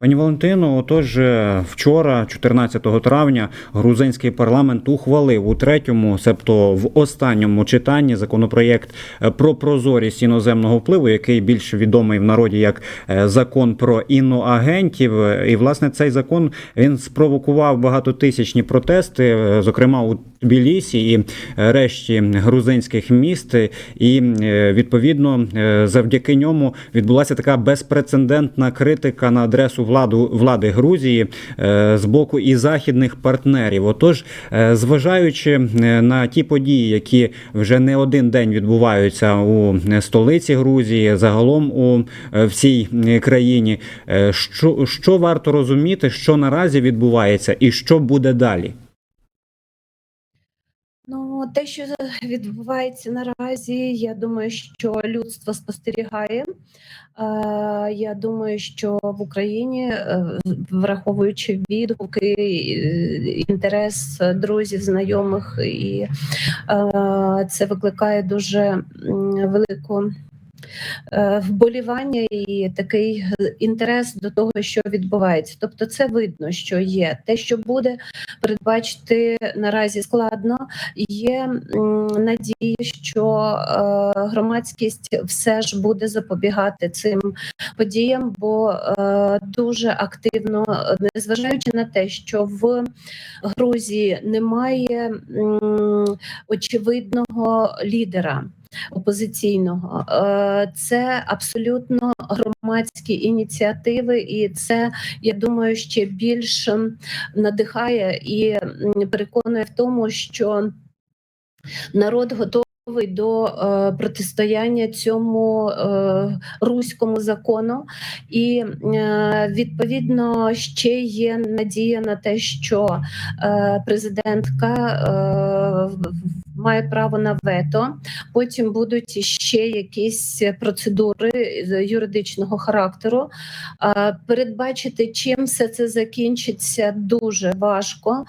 Пані Валентино, отож, вчора, 14 травня, грузинський парламент ухвалив у третьому, себто в останньому читанні, законопроєкт е, про прозорість іноземного впливу, який більш відомий в народі як е, закон про іноагентів. Е, І власне цей закон він спровокував багатотисячні протести, зокрема у Тбілісі і е, решті грузинських міст. І е, відповідно е, завдяки ньому відбулася така безпрецедентна критика на адресу владу влади Грузії з боку і західних партнерів. Отож, зважаючи на ті події, які вже не один день відбуваються у столиці Грузії, загалом у всій країні, що, що варто розуміти, що наразі відбувається, і що буде далі? Ну, те, що відбувається наразі, я думаю, що людство спостерігає. Е, Я думаю, що в Україні, е, враховуючи відгуки, е, інтерес друзів, знайомих, і це викликає дуже велику. Е, Вболівання і такий інтерес до того, що відбувається. Тобто, це видно, що є те, що буде передбачити наразі складно. Є м, надія, що е, громадськість все ж буде запобігати цим подіям, бо е, дуже активно, незважаючи на те, що в Грузії немає очевидного лідера. Опозиційного. Е, це абсолютно громадські ініціативи, і це я думаю ще більше надихає і переконує в тому, що народ готовий до е, протистояння цьому е, руському закону, і е, відповідно ще є надія на те, що е, президентка е, має право на вето. Потім будуть ще якісь процедури юридичного характеру. Передбачити, чим все це закінчиться, дуже важко.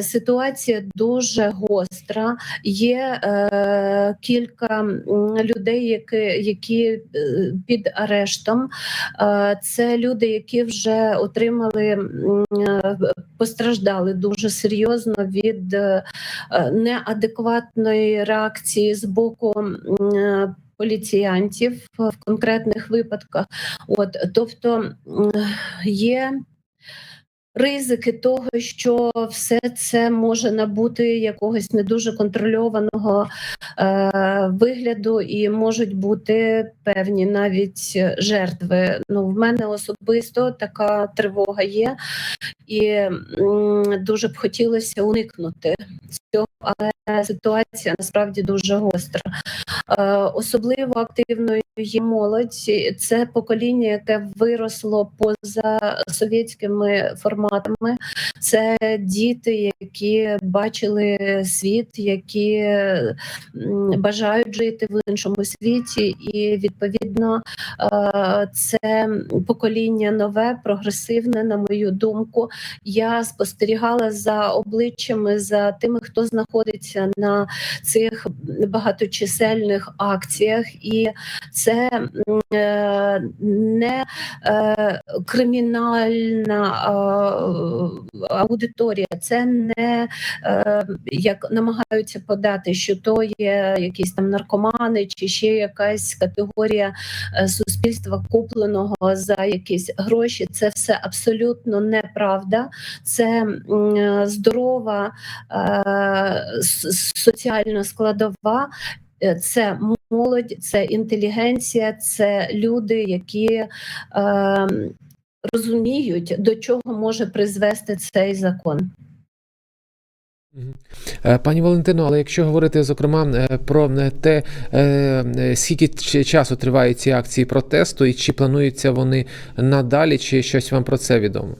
Ситуація дуже гостра. Є е, кілька людей, які, які е, під арештом. Це люди, які вже отримали е, постраждали дуже серйозно від е, е, неадекватної реакції з боку. е, Поліціянтів в конкретних випадках, от тобто є ризики того, що все це може набути якогось не дуже контрольованого е, вигляду, і можуть бути певні навіть жертви. Ну, в мене особисто така тривога є, і м, дуже б хотілося уникнути цього, але ситуація насправді дуже гостра. Е, особливо активною є молодь. Це покоління, яке виросло поза совєтськими форматами. Це діти, які бачили світ, які бажають жити в іншому світі, і відповідно е, це покоління нове, прогресивне, на мою думку. Я спостерігала за обличчями, за тими, хто знаходиться на цих багаточисельних акціях, і це е, не е, кримінальна аудиторія, це не е, як намагаються подати, що то є якісь там наркомани, чи ще якась категорія е, суспільства купленого за якісь гроші. Це все абсолютно неправда. Це е, здорова е, соціальна складова. Е, Це молодь, це інтелігенція, це люди, які е, розуміють, до чого може призвести цей закон. Е, Пані Валентино, але якщо говорити зокрема е, про е, те, скільки часу тривають ці акції протесту, і чи плануються вони надалі, чи щось вам про це відомо?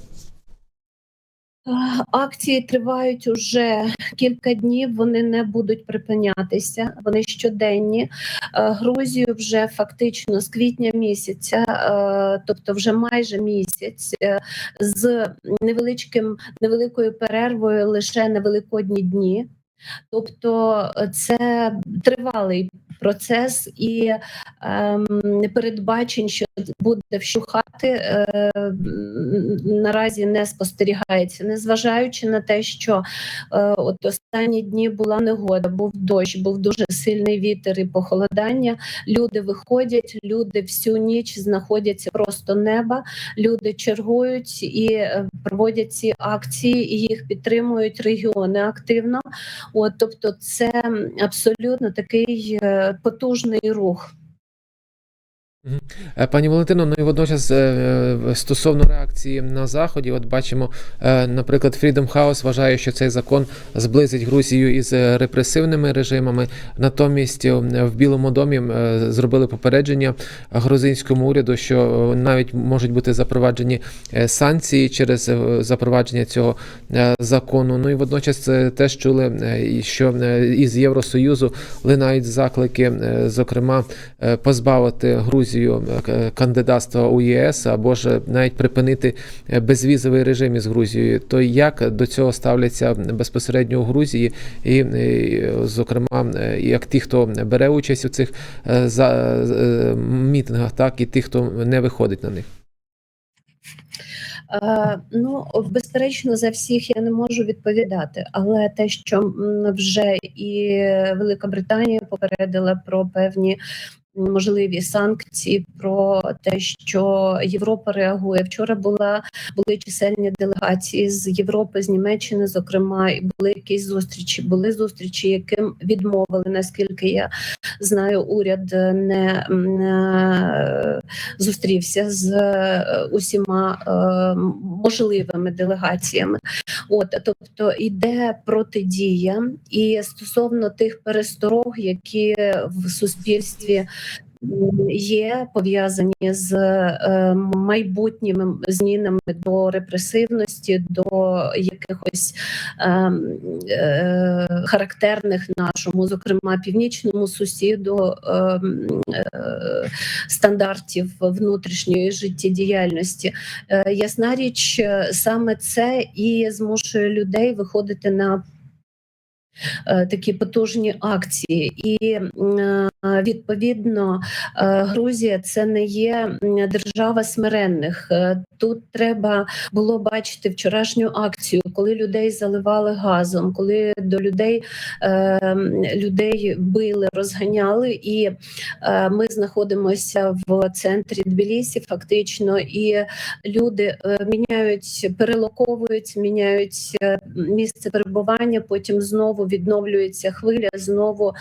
Акції тривають уже кілька днів. Вони не будуть припинятися. Вони щоденні. Е, Грузію вже фактично з квітня місяця, е, тобто вже майже місяць, е, з невеличким невеликою перервою лише на великодні дні. Тобто це тривалий процес і ем, передбачень, що буде вщухати, е, наразі не спостерігається, незважаючи на те, що е, от останні дні була негода, був дощ, був дуже сильний вітер і похолодання. Люди виходять, люди всю ніч знаходяться просто неба. Люди чергують і е, проводять ці акції, і їх підтримують регіони активно. От, тобто, це абсолютно такий потужний рух. Е, Пані Валентино, ну і водночас е, е, стосовно реакції на заході, от бачимо, наприклад, Freedom House вважає, що цей закон зблизить Грузію із репресивними режимами. Натомість в Білому домі зробили попередження грузинському уряду, що навіть можуть бути запроваджені санкції через запровадження цього закону. Ну і водночас теж чули, що із Євросоюзу линають заклики, зокрема, позбавити Грузію е, кандидатства у ЄС або ж навіть припинити е, безвізовий режим із Грузією. То як до цього ставляться безпосередньо у Грузії, і, і, зокрема, е, як ті, хто бере участь у цих е, е, мітингах, так і ті, хто не виходить на них. Е, Ну, безперечно, за всіх я не можу відповідати, але те, що вже і Велика Британія попередила про певні можливі санкції, про те, що Європа реагує. Вчора була були чисельні делегації з Європи, з Німеччини, зокрема, і були якісь зустрічі. Були зустрічі, яким відмовили, наскільки я знаю, уряд не м, е, зустрівся з е, усіма е, можливими делегаціями. От тобто йде протидія, і стосовно тих пересторог, які в суспільстві. Є пов'язані з е, майбутніми змінами до репресивності, до якихось е, е, характерних нашому, зокрема північному сусіду е, м, е, стандартів внутрішньої життєдіяльності. Ясна річ, саме це і змушує людей виходити на такі потужні акції, і відповідно е, Грузія це не є держава смиренних. Е, Тут треба було бачити вчорашню акцію, коли людей заливали газом, коли до людей е, людей били, розганяли, і ми знаходимося в центрі Тбілісі, фактично, і люди міняють, перелоковують, міняють місце перебування. Потім знову відновлюється хвиля, знову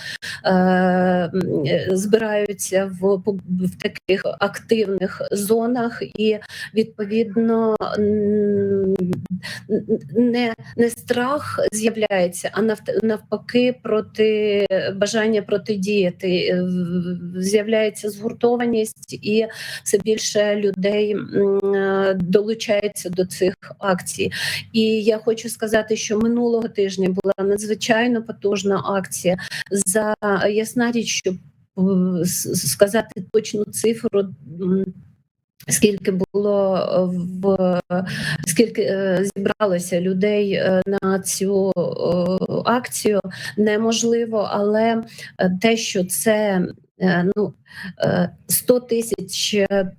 збираються в, в таких активних зонах, і відповідно не, не страх з'являється, а навпаки, проти бажання протидіяти. Е, З'являється згуртованість, і все більше людей е, долучається до цих акцій. І я хочу сказати, що минулого тижня була надзвичайно потужна акція. За ясна річ, що е, сказати точну цифру. Скільки було е, в скільки е, зібралося людей е, на цю е, акцію, неможливо, але е, те, що це е, ну е, 100 тисяч. е,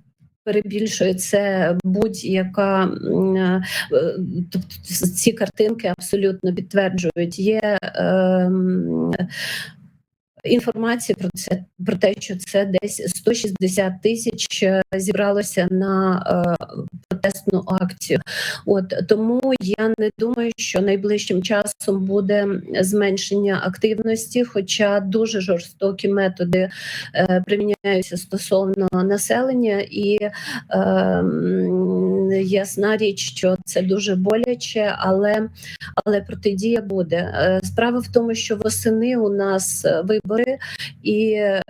Перебільшує це будь-яка е, е, тобто ці картинки абсолютно підтверджують. Є ем, інформація про це про те, що це десь 160 тисяч е, зібралося на е, протестну акцію. От тому я не думаю, що найближчим часом буде зменшення активності, хоча дуже жорстокі методи е, приміняються стосовно населення, і е, м, ясна річ, що це дуже боляче, але, але протидія буде. Е, Справа в тому, що восени у нас е, вибори, і е,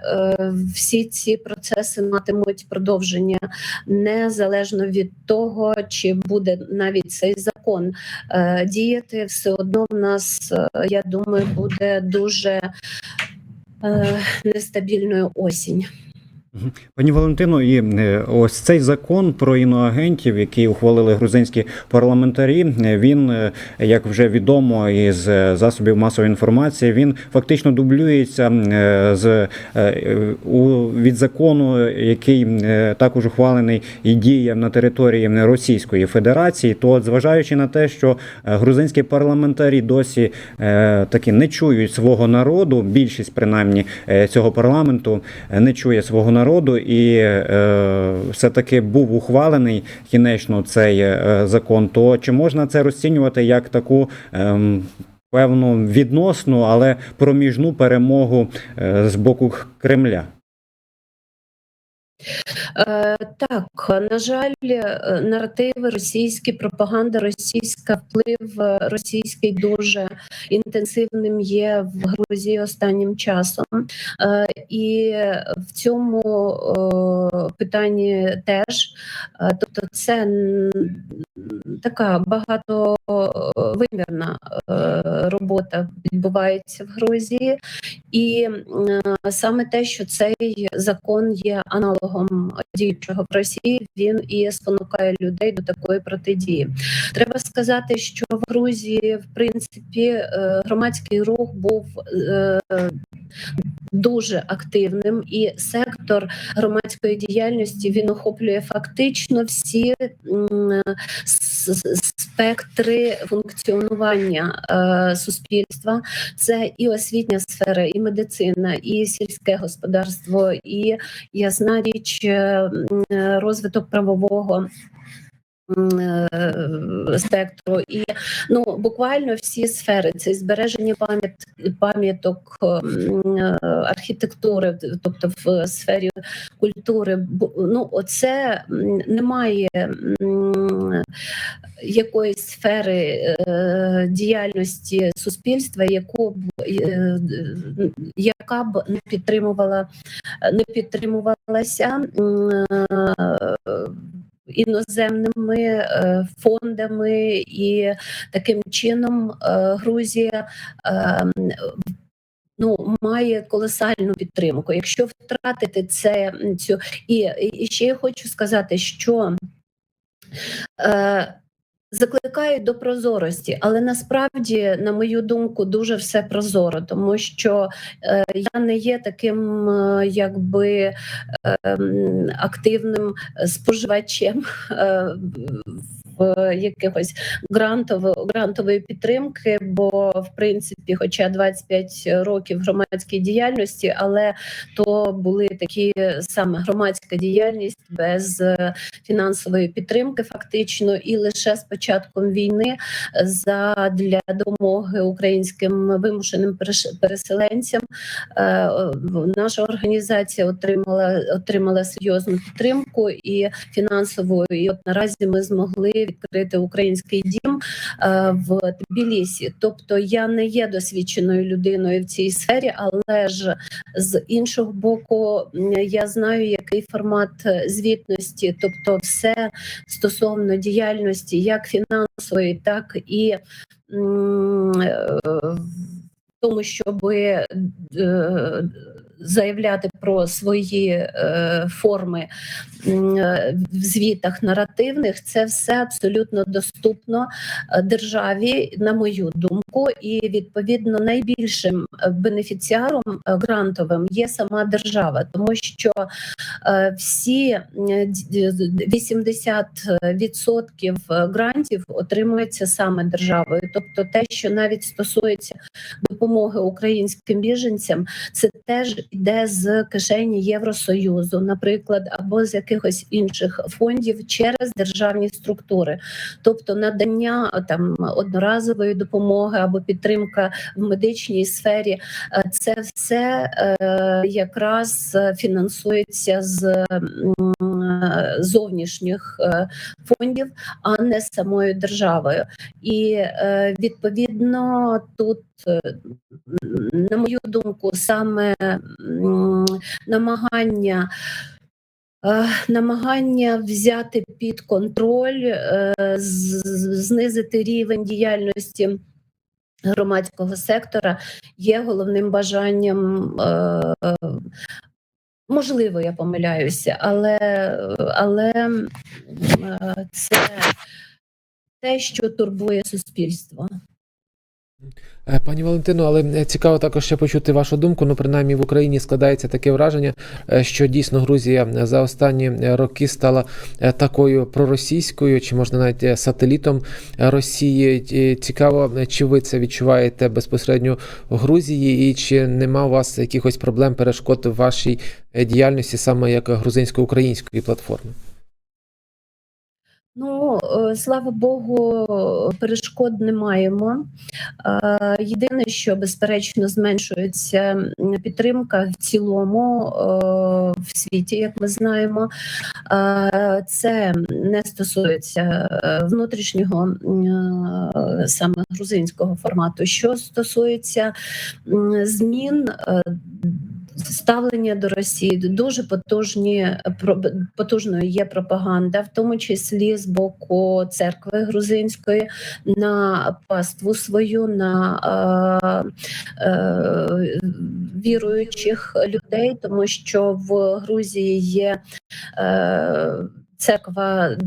всі ці процеси матимуть продовження незалежно від того, чи буде навіть цей закон е, діяти, все одно в нас, е, я думаю, буде дуже е, нестабільною осінь. Пані Валентино, і е, ось цей закон про іноагентів, який ухвалили грузинські парламентарі, е, він, е, як вже відомо із засобів масової інформації, він фактично дублюється з у від закону, який також ухвалений і діє на території Російської Федерації. То, зважаючи на те, що грузинські парламентарі досі таки не чують свого народу, більшість принаймні цього парламенту не чує свого народу, і е, все-таки був ухвалений кінечно цей е, закон. То чи можна це розцінювати як таку? Е, Певну відносну, але проміжну перемогу е, з боку Кремля. Е, Так, на жаль, е, наративи російські, пропаганда російська, вплив е, російський дуже інтенсивним є в Грузії останнім часом. І в цьому питанні теж, тобто, це така багатовимірна робота відбувається в Грузії, і саме те, що цей закон є аналогом діючого в Росії, він і спонукає людей до такої протидії. Треба сказати, що в Грузії, в принципі, е, громадський рух був е, дуже активним, і сектор громадської діяльності він охоплює фактично всі спектри функціонування е, суспільства. Це і освітня сфера, і медицина, і сільське господарство, і ясна річ, е, розвиток правового. Е, Спектру і ну буквально всі сфери це збереження пам'ят пам'яток е, архітектури, тобто в сфері культури. Ну, оце немає якоїсь сфери е, діяльності суспільства, яку б яка б не підтримувала, не підтримувалася. Іноземними е, фондами і таким чином е, Грузія е, ну має колосальну підтримку. Якщо втратити це цю і, і ще я хочу сказати, що закликають до прозорості, але насправді, на мою думку, дуже все прозоро, тому що е, я не є таким, е, якби ем, активним споживачем е, якихось грантово, грантової підтримки, бо в принципі, хоча 25 років громадської діяльності, але то були такі саме громадська діяльність без е, фінансової підтримки, фактично, і лише з початком війни за для допомоги українським вимушеним переселенцям е, наша організація отримала отримала серйозну підтримку і фінансову. І от наразі ми змогли відкрити український дім е, в Тбілісі. Тобто я не є досвідченою людиною в цій сфері, але ж з іншого боку, я знаю, який формат е, звітності, тобто все стосовно діяльності, як фінансової, так і е, в тому, щоб заявляти про свої е, форми е, в звітах наративних, це все абсолютно доступно е, державі, на мою думку, і відповідно найбільшим е, бенефіціаром е, грантовим є сама держава, тому що е, всі е, д- д- 80% грантів отримується саме державою. Тобто, те, що навіть стосується допомоги українським біженцям, це теж йде з кишені Євросоюзу, наприклад, або з якихось інших фондів через державні структури, тобто надання там одноразової допомоги або підтримка в медичній сфері, е, це все е, якраз фінансується з зовнішніх е, фондів, а не самою державою. І відповідно тут, на мою думку, саме намагання. Намагання взяти під контроль, знизити рівень діяльності громадського сектора є головним бажанням е, Можливо, я помиляюся, але, але е, це те, що турбує суспільство. Е, Пані Валентино, але е, цікаво також ще почути вашу думку. Ну, принаймні в Україні складається таке враження, е, що дійсно Грузія за останні роки стала такою проросійською, чи можна навіть сателітом Росії. Цікаво, чи ви це відчуваєте безпосередньо в Грузії, і чи нема у вас якихось проблем перешкод в вашій діяльності, саме як грузинсько-української платформи? Ну, е, слава Богу, перешкод не маємо. Е, Єдине, що безперечно зменшується підтримка в цілому е, в світі, як ми знаємо. Це не стосується внутрішнього саме грузинського формату. Що стосується змін. Е, Ставлення до Росії дуже потужні про- потужною є пропаганда, в тому числі з боку церкви грузинської на паству свою, на е, е, віруючих людей, тому що в Грузії є е, церква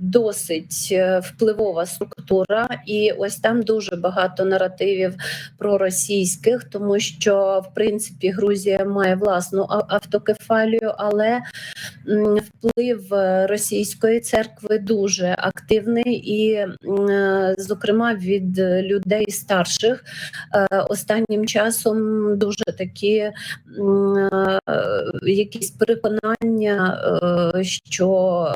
досить е, впливова структура, і ось там дуже багато наративів проросійських, тому що в принципі Грузія має власну автокефалію, але вплив е, російської церкви дуже активний, і, е, зокрема, від людей старших останнім часом дуже такі якісь переконання, що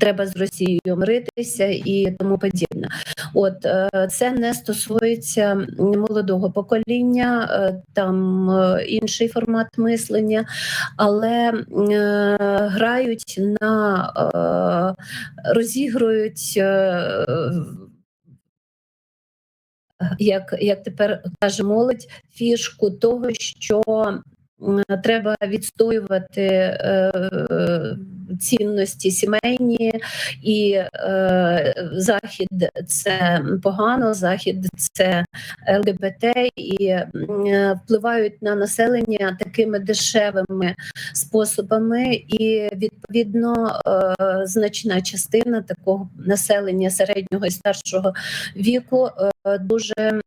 Треба з Росією миритися і тому подібне. От е, це не стосується молодого покоління, е, там е, інший формат мислення, але е, грають на е, розігрують. е, як, як тепер каже молодь, фішку того, що треба відстоювати е, цінності сімейні, і е, захід це погано, захід це ЛГБТ, і м, впливають на населення такими дешевими способами, і відповідно е, значна частина такого населення середнього і старшого віку е, дуже е,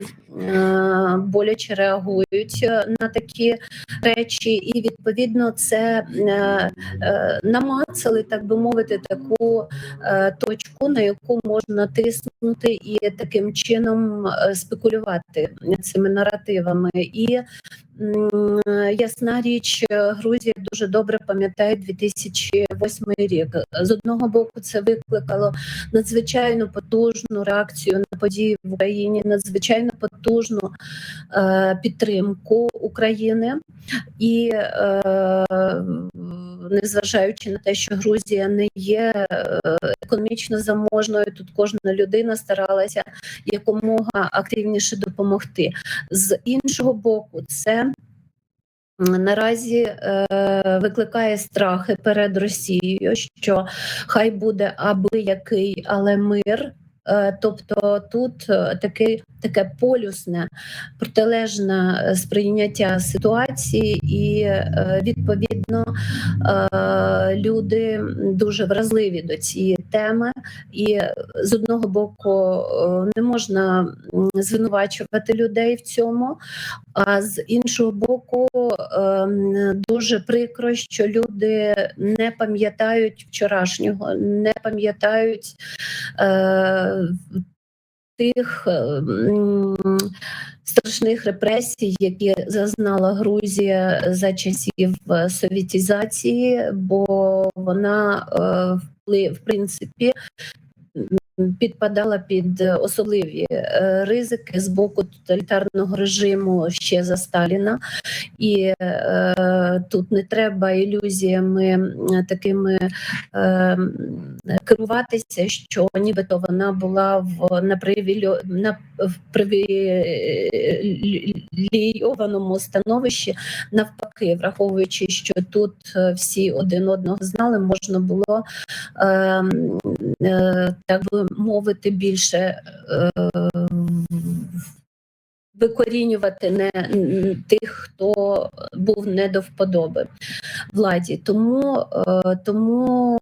боляче реагують е, на такі речі, і відповідно це е, е, намацали, так би мовити, таку е, точку, на яку можна тиснути і таким чином е, спекулювати цими наративами. І ясна річ, е, Грузія дуже добре пам'ятає 2008 рік. З одного боку, це викликало надзвичайно потужну реакцію на події в Україні, надзвичайно потужну е, підтримку України, і е, незважаючи на те, що Грузія не є е, економічно заможною, тут кожна людина старалася якомога активніше допомогти. З іншого боку, це Наразі е, викликає страхи перед Росією, що хай буде аби який, але мир. Е, Тобто тут е, таке, таке полюсне протилежне е, сприйняття ситуації, і відповідно люди дуже вразливі до цієї теми, і з одного боку не можна звинувачувати людей в цьому, а з іншого боку, дуже прикро, що люди не пам'ятають вчорашнього, не пам'ятають тих ем, страшних репресій, які зазнала Грузія за часів совітізації, бо вона е, в принципі. Підпадала під особливі е, ризики з боку тоталітарного режиму ще за Сталіна, і е, тут не треба ілюзіями такими е, керуватися, що нібито вона була в на в привілейованому становищі. Навпаки, враховуючи, що тут е, всі один одного знали, можна було е, е, так би мовити більше. Е, викорінювати не тих, хто був не до вподоби владі. Тому, е, тому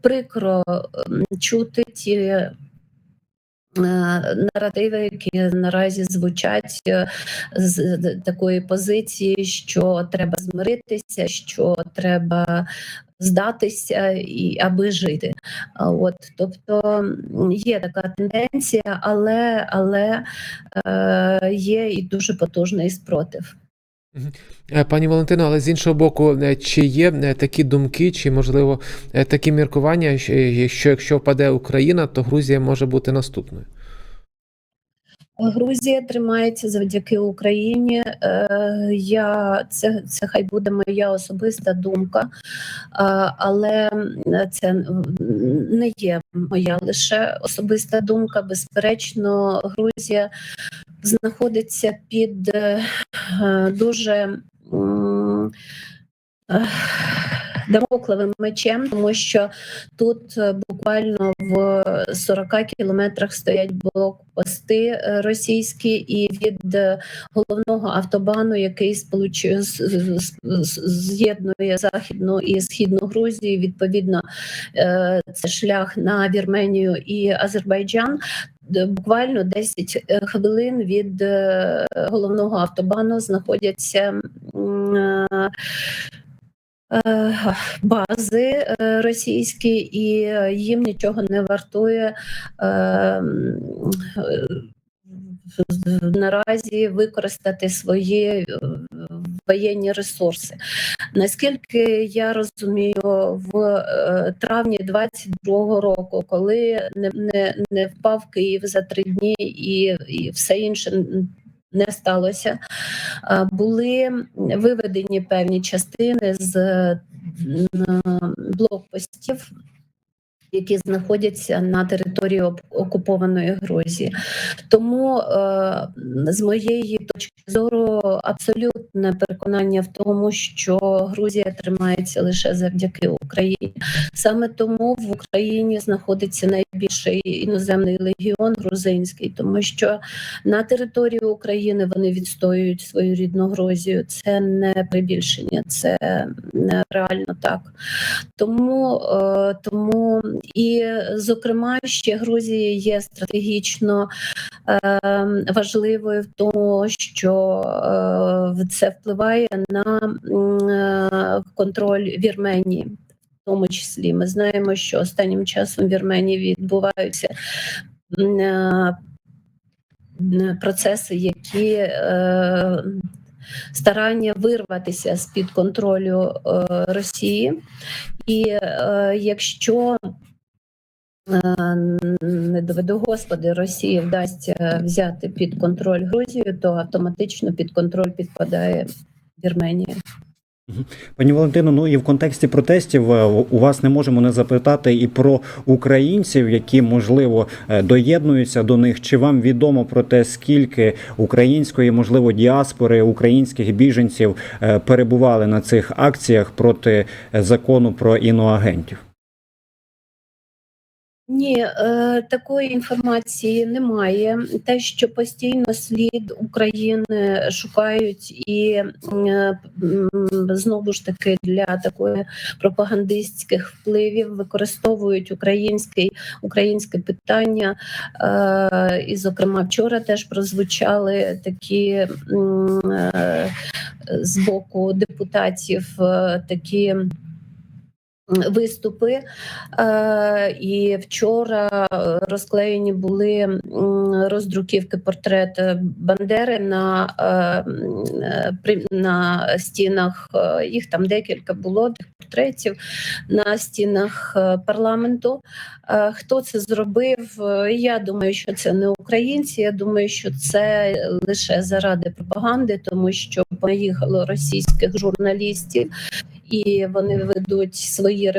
прикро чути ті. Е, Наративи, які наразі звучать е, з такої позиції, що треба змиритися, що треба здатися і аби жити. От, тобто є така тенденція, але, але е, є і дуже потужний спротив. Е, Пані Валентино, але з іншого боку, е, чи є е, такі думки, чи можливо такі міркування, що якщо впаде Україна, то Грузія може бути наступною? Грузія тримається завдяки Україні. Я це, це хай буде моя особиста думка, але це не є моя лише особиста думка. Безперечно, Грузія знаходиться під е, дуже м, е, дамокловим мечем, тому що тут е, буквально в 40 кілометрах стоять блокпости е, російські, і від е, головного автобану, який сполучує з'єднує західну і східну Грузію. Відповідно, е, це шлях на Вірменію і Азербайджан. Буквально 10 хвилин від е, головного автобану знаходяться е, е, бази е, російські, і е, їм нічого не вартує е, е, наразі використати свої е, воєнні ресурси. Наскільки я розумію, в е, травні 22-го року, коли не, не, не впав Київ за три дні і, і все інше не сталося, були виведені певні частини з блокпостів. Які знаходяться на території окупованої Грузії, тому е, з моєї точки зору абсолютне переконання в тому, що Грузія тримається лише завдяки Україні. Саме тому в Україні знаходиться найбільший іноземний легіон грузинський, тому що на території України вони відстоюють свою рідну Грузію. Це не прибільшення, це реально так. Тому, е, тому і, зокрема, ще Грузія є стратегічно е, важливою в тому, що е, це впливає на е, контроль Вірменії. В тому числі ми знаємо, що останнім часом в Вірменії відбуваються е, процеси, які старання вирватися з під контролю Росії, і якщо не доведу Господи, Росії вдасться взяти під контроль Грузію, то автоматично під контроль підпадає Вірменія. Пані Валентино, ну і в контексті протестів е, у вас не можемо не запитати і про українців, які можливо е, доєднуються до них. Чи вам відомо про те, скільки української, можливо, діаспори, українських біженців е, перебували на цих акціях проти е, закону про іноагентів? Ні, е, такої інформації немає. Те, що постійно слід України шукають і е, знову ж таки для такої пропагандистських впливів використовують український українське питання. Е, і, зокрема, вчора теж прозвучали такі з боку депутатів такі виступи. Е, І вчора е, розклеєні були роздруківки портрет Бандери на, е, на стінах. Їх там декілька було тих портретів на стінах парламенту. Хто це зробив? Я думаю, що це не українці. Я думаю, що це лише заради пропаганди, тому що поїхало російських журналістів і вони ведуть свої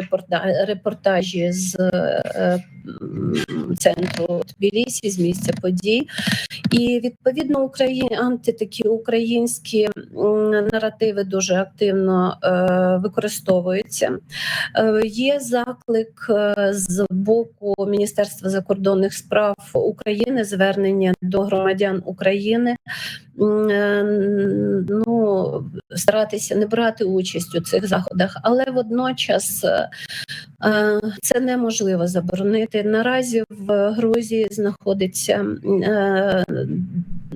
репортажі з е, центру Тбілісі, з місця подій. І відповідно Україні антитакі українські наративи дуже активно е, використовуються. Е, Є заклик з боку Міністерства закордонних справ України, звернення до громадян України. Е, Ну, старатися не брати участь у цих заходах, але водночас е, е, це неможливо заборонити. Наразі в Грузії знаходиться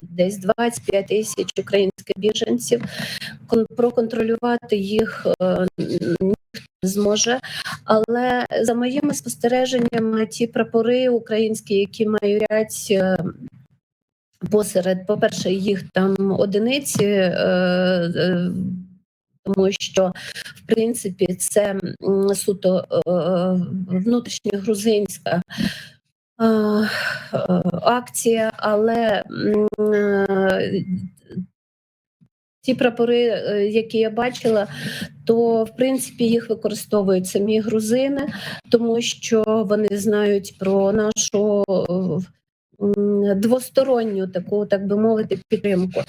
десь 25 тисяч українських біженців. Проконтролювати їх ніхто не зможе. Але за моїми спостереженнями, ті прапори українські, які мають посеред, по-перше, їх там одиниці. е, е, Тому що в принципі це суто е, внутрішньогрузинська акція, але ті прапори, які я бачила, то в принципі їх використовують самі грузини, тому що вони знають про нашу двосторонню таку, так би мовити, підтримку.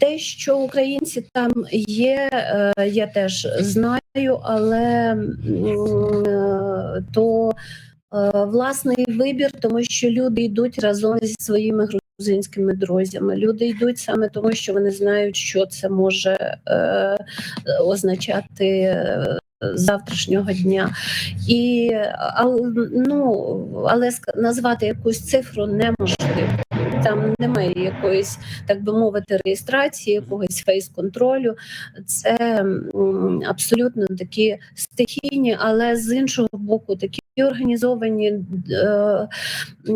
Те, що українці там є, е, я теж знаю, але то е, власний вибір, тому що люди йдуть разом зі своїми грузинськими друзями. Люди йдуть саме тому, що вони знають, що це може е, означати. Завтрашнього дня, і ну але назвати якусь цифру неможливо. Там немає якоїсь, так би мовити, реєстрації, якогось фейс-контролю. Це абсолютно такі стихійні, але з іншого боку, такі організовані е,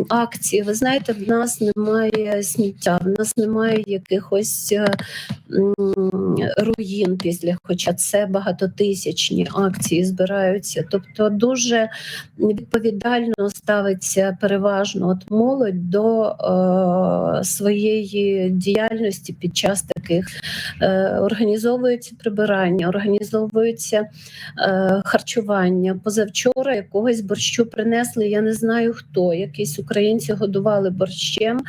акції. Ви знаєте, в нас немає сміття, в нас немає якихось е, руїн після, хоча це багатотисячні акції збираються. Тобто дуже відповідально ставиться переважно от молодь до е, своєї діяльності під час таких е, організовується прибирання, організовується е, харчування. Позавчора якогось борщу принесли. Я не знаю хто. Якісь українці годували борщем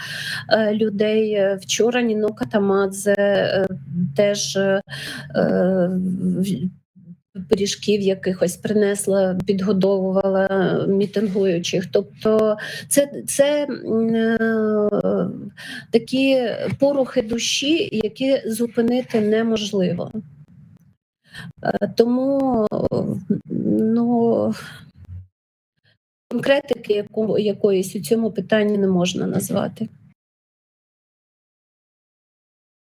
е, людей. Вчора Ніно Катамадзе теж пиріжків якихось принесла, підгодовувала мітингуючих. Тобто це, це е, такі порухи душі, які зупинити неможливо. Е, Тому ну, конкретики яку, якоїсь у цьому питанні не можна назвати.